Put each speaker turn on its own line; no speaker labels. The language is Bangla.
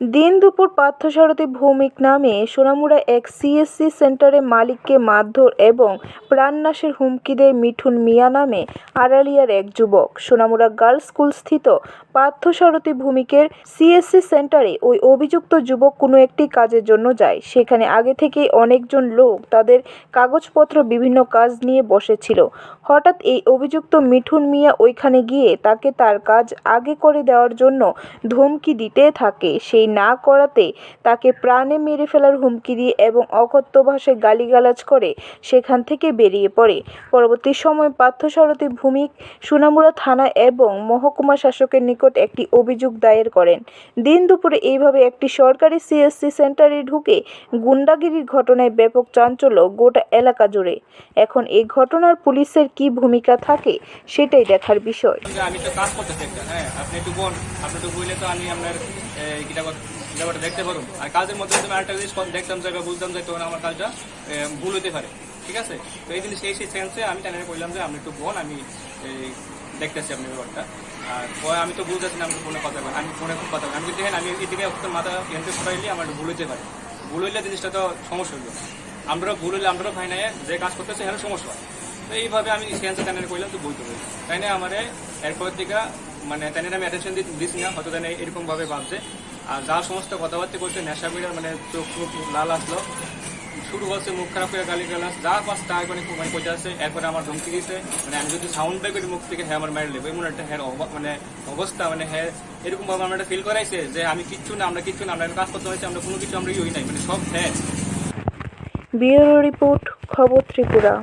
দিন দুপুর পার্থসারথী ভৌমিক নামে সোনামুড়া এক সিএসসি সেন্টারে মালিককে মারধর এবং প্রাণনাশের হুমকি দেয় মিঠুন মিয়া নামে আড়ালিয়ার এক যুবক। সোনামুড়া গার্লস স্কুল স্থিত পার্থসারথী ভূমিকের সিএসসি সেন্টারে ওই অভিযুক্ত যুবক কোনো একটি কাজের জন্য যায়। সেখানে আগে থেকেই অনেকজন লোক তাদের কাগজপত্র, বিভিন্ন কাজ নিয়ে বসেছিল। হঠাৎ এই অভিযুক্ত মিঠুন মিয়া ওইখানে গিয়ে তাকে তার কাজ আগে করে দেওয়ার জন্য ধমকি দিতে থাকে। সেই না করাতে তাকে প্রাণে মেরে ফেলার হুমকি দিয়ে এবং অকথ্য ভাষায় গালিগালাজ করে সেখান থেকে বেরিয়ে পড়ে। পরবর্তী সময় পার্থসারথী ভূমিক সোনামুড়া থানা এবং মহকুমা শাসকের নিকট একটি অভিযোগ দায়ের করেন। দিন দুপুরে এইভাবে একটি সরকারি সিএসসি সেন্টারে ঢুকে গুন্ডাগিরির ঘটনায় ব্যাপক চাঞ্চল্য গোটা এলাকা জুড়ে। এখন এই ঘটনার পুলিশের কী ভূমিকা থাকে সেটাই দেখার বিষয়।
আমি তো কাজ হ্যাঁ আপনি একটু বোন আপনি বইলে তো আমি আপনার ব্যাপারটা দেখতে পারুন। আর কাজের মধ্যে তুমি আরেকটা জিনিস দেখতাম বা বুঝতাম যে তখন আমার কাজটা ভুল হতে পারে। ঠিক আছে? তো এই জিনিস সেই সেই সেন্সে আমি টানে বললাম যে আমি একটু বোন আমি এই, দেখতেছি আপনার ব্যাপারটা। আর পরে আমি তো বুঝতেছি না আমি ফোনে কথা বলি আমি ফোনে খুব কথা বলি। আমি দেখেন আমি এদিকে মাথা এনতে সরাইলে আমার ভুল হতে পারে। ভুল হইলে জিনিসটা তো সমস্যা হইল। আমরা ভুল হইলে আমরাও ভাই নাই যে কাজ করতেছে এখানে সমস্যা হয়। তো এইভাবে আমি সেন্সে টানে কইলাম তো বইতে পারি তাই না? আমার এরপর থেকে মানে তাই আমি অ্যাটেনশন দিচ্ছি না হয়তো তাই এরকম ভাবে ভাবছে। আর যা সমস্ত কথাবার্তা করছে নেশা বিড়ার মানে চোখ মুখ লাল আসলো। শুরু হচ্ছে মুখ খারাপ করে গালি গালাস যা পাস তা মানে মানে কোচা আছে। এরপরে আমার ধমকি দিয়েছে। মানে আমি যদি সাউন্ড পাই করি, মুখ থেকে হ্যাঁ আমার মারি লেবে এমন একটা হ্যাঁ মানে অবস্থা মানে হ্যাঁ এরকম ভাবে আমার একটা ফিল করাইছে যে আমি কিচ্ছু না, আমরা কিচ্ছু না, আমরা কাজ করতে হয়েছে, আমরা কোনো কিছু আমরা ইয়ে নাই মানে সব হ্যাঁ
ব্যুরো রিপোর্ট, খবর ত্রিপুরা।